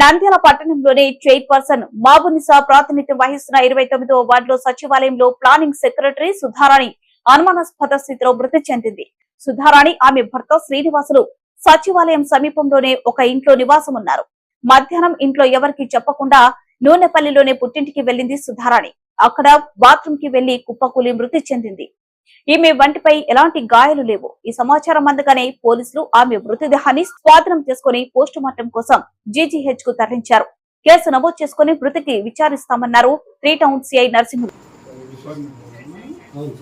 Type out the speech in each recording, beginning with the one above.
నంద్యాల పట్టణంలోని చైర్పర్సన్ మాబునిసా ప్రాతినిధ్యం వహిస్తున్న ఇరవై తొమ్మిదో వార్డులో సచివాలయంలో ప్లానింగ్ సెక్రటరీ సుధారాణి అనుమానాస్పద స్థితిలో మృతి చెందింది. సుధారాణి ఆమె భర్త శ్రీనివాసులు సచివాలయం సమీపంలోనే ఒక ఇంట్లో నివాసం ఉన్నారు మధ్యాహ్నం ఇంట్లో ఎవరికి చెప్పకుండా నూనెపల్లిలోనే పుట్టింటికి వెళ్ళింది సుధారాణి. అక్కడ బాత్రూమ్కి వెళ్ళి కుప్పకూలి మృతి చెందింది. ఈమె వంటిపై ఎలాంటి గాయాలు లేవు. ఈ సమాచారం అందగానే పోలీసులు ఆమె మృతదేహాన్ని స్వాధీనం చేసుకుని పోస్టుమార్టం కోసం జీజీహెచ్కు తరలించారు. కేసు నమోదు చేసుకుని మృతికి విచారిస్తామన్నారు త్రీ టౌన్ సిఐ నరసింహులు. అవును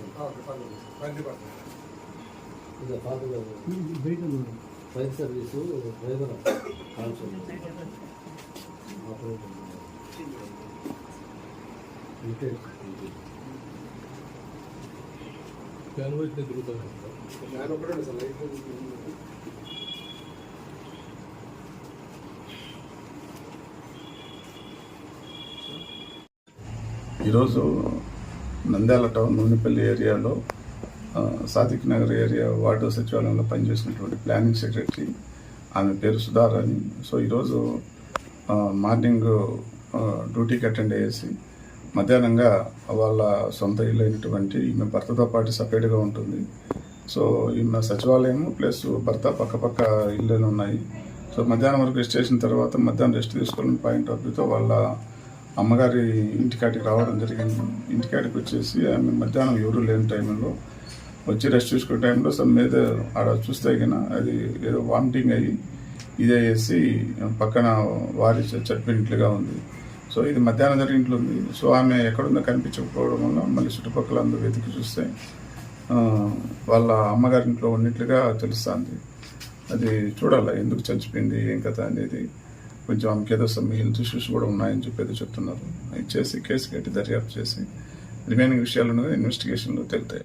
ఈరోజు నంద్యాల టౌన్ నూనెపల్లి ఏరియాలో సాదిక్ నగర్ ఏరియా వార్డు సచివాలయంలో పనిచేసినటువంటి ప్లానింగ్ సెక్రటరీ ఆమె పేరు సుధారాణి. సో ఈరోజు మార్నింగ్ డ్యూటీకి అటెండ్ అయ్యేసి మధ్యాహ్నంగా వాళ్ళ సొంత ఇల్లు అయినటువంటి ఈమె భర్తతో పాటు సపరేట్గా ఉంటుంది. సో ఈమె సచివాలయం ప్లస్ భర్త పక్కపక్క ఇళ్ళు ఇల్లులు ఉన్నాయి. సో మధ్యాహ్నం వరకు రెస్ట్ చేసిన తర్వాత మధ్యాహ్నం రెస్ట్ తీసుకోవాలని పాయింట్ ఆఫ్ వ్యూతో వాళ్ళ అమ్మగారి ఇంటికాడికి రావడం జరిగింది. ఇంటికాడికి వచ్చేసి ఆమె మధ్యాహ్నం ఎవరు లేని టైంలో వచ్చి రెస్ట్ చూసుకునే టైంలో సమ్ మీద ఆడ చూస్తే కన్నా అది ఏదో వామిటింగ్ అయ్యి ఇదే వేసి పక్కన వారి చట్టినట్లుగా ఉంది. సో ఇది మధ్యాహ్నం జరిగినట్లు ఉంది సో ఆమె ఎక్కడుందో కనిపించకపోవడం వల్ల మళ్ళీ చుట్టుపక్కల అందరూ వెతికి చూస్తే వాళ్ళ అమ్మగారి ఇంట్లో ఉన్నట్లుగా తెలుస్తుంది. అది చూడాలి ఎందుకు చచ్చిపోయింది ఏం కథ అనేది. కొంచెం ఆమెకి ఏదో సమ్ హెల్త్ ఇష్యూస్ కూడా ఉన్నాయని చెప్పేది చెప్తున్నారు. అది చేసి కేసు కట్టి దర్యాప్తు చేసి రిమైనింగ్ విషయాలు ఇన్వెస్టిగేషన్లో తెలుతాయి.